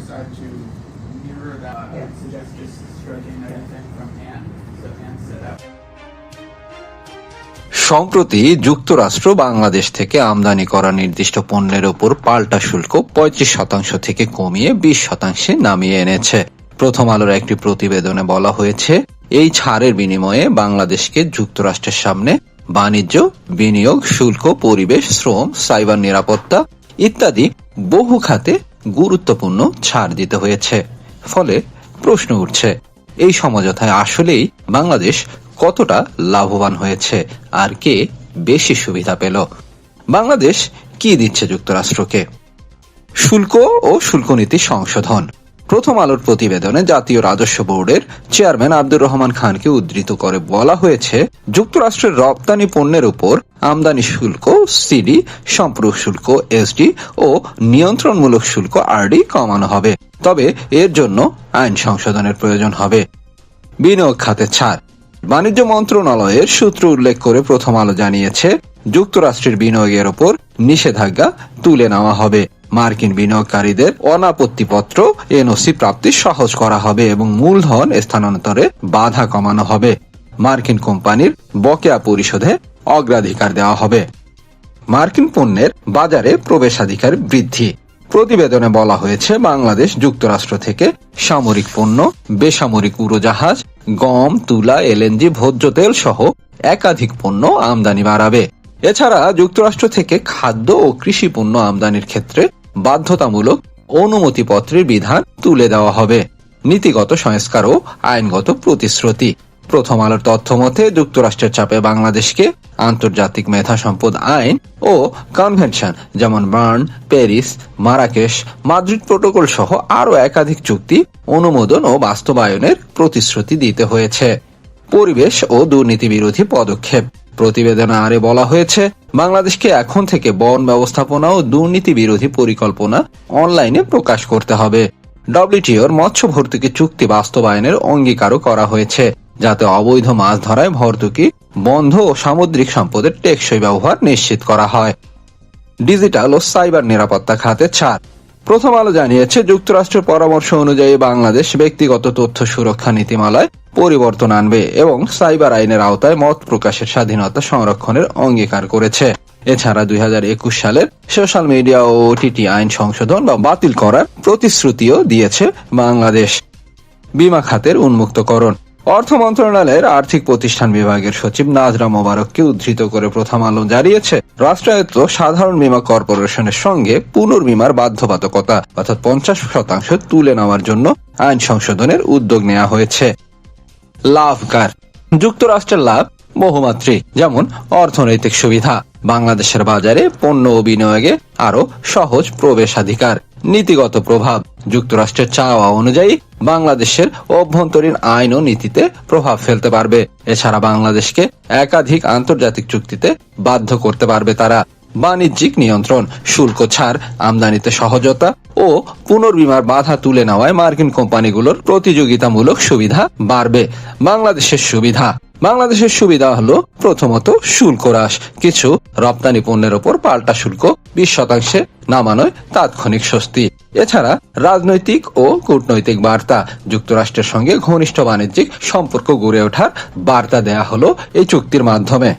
side to mirror that. I would suggest just striking everything from hand, so hand set out. সম্প্রতি যুক্তরাষ্ট্র বাংলাদেশ থেকে আমদানি করা নির্দিষ্ট পণ্যের ওপর পাল্টা শুল্ক পঁয়ত্রিশ শতাংশ থেকে কমিয়ে বিশ শতাংশে নামিয়ে এনেছে প্রথম আলোর একটি প্রতিবেদনে বলা হয়েছে এই ছাড়ের বিনিময়ে বাংলাদেশকে যুক্তরাষ্ট্রের সামনে বাণিজ্য বিনিয়োগ শুল্ক পরিবেশ শ্রম সাইবার নিরাপত্তা ইত্যাদি বহু খাতে গুরুত্বপূর্ণ ছাড় দিতে হয়েছে। ফলে প্রশ্ন উঠছে, এই সমঝোতায় আসলেই বাংলাদেশ কতটা লাভবান হয়েছে আর কে বেশি সুবিধা পেল? বাংলাদেশ কি দিচ্ছে যুক্তরাষ্ট্রকে? শুল্ক ও শুল্কনীতি সংশোধন। প্রথম আলোর প্রতিবেদনে জাতীয় রাজস্ব বোর্ডের চেয়ারম্যান আব্দুর রহমান খানকে উদ্ধৃত করে বলা হয়েছে, যুক্তরাষ্ট্রের রপ্তানি পণ্যের উপর আমদানি শুল্ক সিডি সম্পর্ক শুল্ক এসডি ও নিয়ন্ত্রণমূলক শুল্ক আরডি কমানো হবে। তবে এর জন্য আইন সংশোধনের প্রয়োজন হবে। বিনিয়োগ খাতে ছাড়। বাণিজ্য মন্ত্রণালয়ের সূত্র উল্লেখ করে প্রথম আলো জানিয়েছে, যুক্তরাষ্ট্রের বিনিয়োগের ওপর নিষেধাজ্ঞা তুলে নেওয়া হবে। মার্কিন বিনিয়োগকারীদের অনাপত্তিপত্র এনওসি প্রাপ্তি সহজ করা হবে এবং মূলধন স্থানান্তরে বাধা কমানো হবে। মার্কিন কোম্পানির বকেয়া পরিশোধে অগ্রাধিকার দেওয়া হবে। মার্কিন পণ্যের বাজারে প্রবেশাধিকার বৃদ্ধি। প্রতিবেদনে বলা হয়েছে, বাংলাদেশ যুক্তরাষ্ট্র থেকে সামরিক পণ্য, বেসামরিক উড়োজাহাজ, গম, তুলা, এলএনজি, ভোজ্য তেল সহ একাধিক পণ্য আমদানি বাড়াবে। এছাড়া যুক্তরাষ্ট্র থেকে খাদ্য ও কৃষি পণ্য আমদানির ক্ষেত্রে বাধ্যতামূলক অনুমতিপত্রের বিধান তুলে দেওয়া হবে। নীতিগত সংস্কার ও আইনগত প্রতিশ্রুতি। প্রথম আলোর তথ্য মতে, যুক্তরাষ্ট্রের চাপে বাংলাদেশকে আন্তর্জাতিক মেধা সম্পদ আইন ও কনভেনশন যেমন Berne, Paris, Marrakesh, Madrid protocol সহ আরও একাধিক চুক্তি অনুমোদন ও বাস্তবায়নের প্রতিশ্রুতি দিতে হয়েছে। পরিবেশ ও দুর্নীতি বিরোধী পদক্ষেপ। প্রতিবেদনে আরে বলা হয়েছে, বাংলাদেশকে এখন থেকে বন ব্যবস্থাপনা ও দুর্নীতি বিরোধী পরিকল্পনা অনলাইনে প্রকাশ করতে হবে। ডব্লিউটিওর মৎস্য ভর্তুকি চুক্তি বাস্তবায়নের অঙ্গীকারও করা হয়েছে, যাতে অবৈধ মাছ ধরায় ভর্তুকি, বন্ধ ও সামুদ্রিক সম্পদের টেকসই ব্যবহার নিশ্চিত করা হয়। ডিজিটাল ও সাইবার নিরাপত্তা খাতে ছাড় প্রথম আলো জানিয়েছে যুক্তরাষ্ট্রের পরামর্শ অনুযায়ী বাংলাদেশ ব্যক্তিগত তথ্য সুরক্ষা নীতিমালায় পরিবর্তন আনবে এবং সাইবার আইনের আওতায় মত প্রকাশের স্বাধীনতা সংরক্ষণের অঙ্গীকার করেছে। এছাড়া দুই হাজার একুশ সালের সোশ্যাল মিডিয়া ও ওটিটি আইন সংশোধন বা বাতিল করার প্রতিশ্রুতিও দিয়েছে বাংলাদেশ। বিমা খাতের উন্মুক্তকরণ। অর্থ মন্ত্রণালয়ের আর্থিক প্রতিষ্ঠান বিভাগের সচিব নাজরা মোবারককে উদ্ধৃত করে প্রথম আলো জানিয়েছে, রাষ্ট্রায়ত্ত সাধারণ বীমা কর্পোরেশনের সঙ্গে পুনর্বীমার বাধ্যবাধকতা, অর্থাৎ পঞ্চাশ শতাংশ তুলে নেওয়ার জন্য আইন সংশোধনের উদ্যোগ নেওয়া হয়েছে। লাভকার। যুক্তরাষ্ট্রের লাভ বহুমাত্রিক, যেমন অর্থনৈতিক সুবিধা। বাংলাদেশের বাজারে পণ্য ও বিনিয়োগে আরও সহজ প্রবেশাধিকার, নীতিগত প্রভাব। যুক্তরাষ্ট্রের চাওয়া অনুযায়ী বাংলাদেশের অভ্যন্তরীণ আইন ও নীতিতে প্রভাব ফেলতে পারবে। এছাড়া বাংলাদেশকে একাধিক আন্তর্জাতিক চুক্তিতে বাধ্য করতে পারবে তারা। বাণিজ্যিক নিয়ন্ত্রণ, শুল্ক ছাড়, আমদানিতে সহজতা ও পুনর্বিমার বাধা তুলে নেওয়ায় মার্কিন কোম্পানিগুলোর প্রতিযোগিতামূলক সুবিধা বাড়বে। বাংলাদেশের সুবিধা। বাংলাদেশের সুবিধা হলো প্রথমত শুল্ক হ্রাস। কিছু রপ্তানি পণ্যের ওপর পাল্টা শুল্ক বিশ শতাংশে নামানোয় তাৎক্ষণিক স্বস্তি। এছাড়া রাজনৈতিক ও কূটনৈতিক বার্তা, যুক্তরাষ্ট্রের সঙ্গে ঘনিষ্ঠ বাণিজ্যিক সম্পর্ক গড়ে ওঠার বার্তা দেয়া হলো এই চুক্তির মাধ্যমে।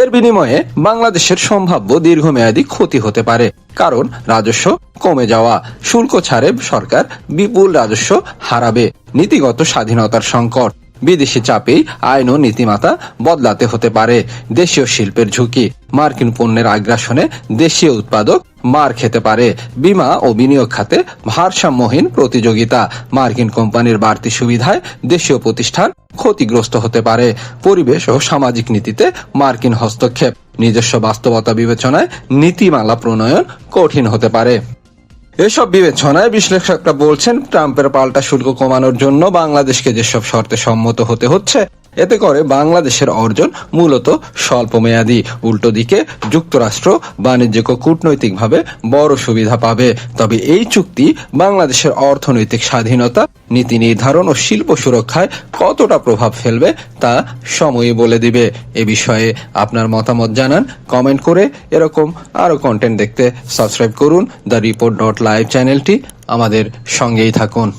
এর বিনিময়ে বাংলাদেশের সম্ভাব্য দীর্ঘমেয়াদী ক্ষতি হতে পারে। কারণ রাজস্ব কমে যাওয়া, শুল্ক ছাড়ে সরকার বিপুল রাজস্ব হারাবে, নীতিগত স্বাধীনতার সংকট, বিদেশি চাপেই আইন ও নীতিমাতা বদলাতে হতে পারে, দেশীয় শিল্পের ঝুঁকি, মার্কিন পণ্যের আগ্রাসনে দেশীয় উৎপাদক মার খেতে পারে। বিমা ও বিনিয়োগ খাতে ভারসাম্যহীন প্রতিযোগিতা। মার্কিন কোম্পানির বাড়তি সুবিধায় দেশীয় প্রতিষ্ঠান ক্ষতিগ্রস্ত হতে পারে। পরিবেশ ও সামাজিক নীতিতে মার্কিন হস্তক্ষেপ। নিজস্ব বাস্তবতা বিবেচনায় নীতিমালা প্রণয়ন কঠিন হতে পারে। এসব বিবেচনায় বিশ্লেষকরা বলছেন, ট্রাম্পের পাল্টা শুল্ক কমানোর জন্য বাংলাদেশকে যেসব শর্তে সম্মত হতে হচ্ছে এতে করে বাংলাদেশের অর্জন মূলত স্বল্পমেয়াদী। উল্টো দিকে যুক্তরাষ্ট্র বাণিজ্যিক ও কূটনৈতিকভাবে বড় সুবিধা পাবে। তবে এই চুক্তি বাংলাদেশের অর্থনৈতিক স্বাধীনতা, নীতি নির্ধারণ ও শিল্প সুরক্ষায় কতটা প্রভাব ফেলবে তা সময়ই বলে দিবে। এ বিষয়ে আপনার মতামত জানান, কমেন্ট করে এরকম আরও কন্টেন্ট দেখতে সাবস্ক্রাইব করুন। দ্য রিপোর্ট ডট লাইভ চ্যানেলটি আমাদের সঙ্গেই থাকুন।